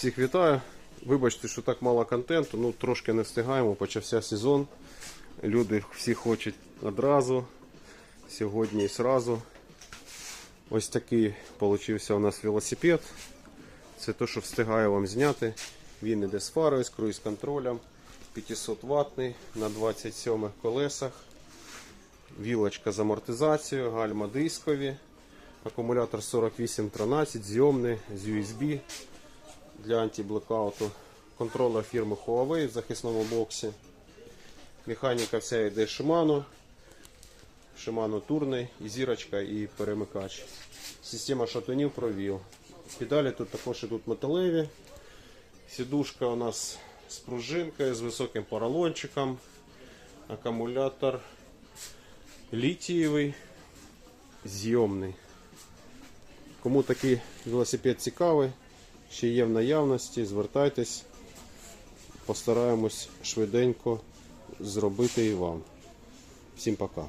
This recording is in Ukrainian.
Всіх вітаю. Вибачте, що так мало контенту, ну трошки не встигаємо, почався сезон. Люди всі хочуть одразу. Сьогодні і сразу. Ось такий получився у нас велосипед. Це те, що встигаю вам зняти. Він іде з фарою, з круїз-контролем. 500 ватний на 27 колесах. Вілочка з амортизацією, гальма дискові. Акумулятор 4813, зйомний з USB для антиблекауту. Контролер фірми Huawei в захисному боксі. Механіка вся йде Shimano. Shimano турний, і зірочка, і перемикач. Система шатунів провів. Педалі тут також ідуть металеві. Сідушка у нас з пружинкою, з високим поролончиком. Акумулятор літієвий, зйомний. Кому такий велосипед цікавий, ще є в наявності, звертайтесь, постараємось швиденько зробити і вам. Всім пока.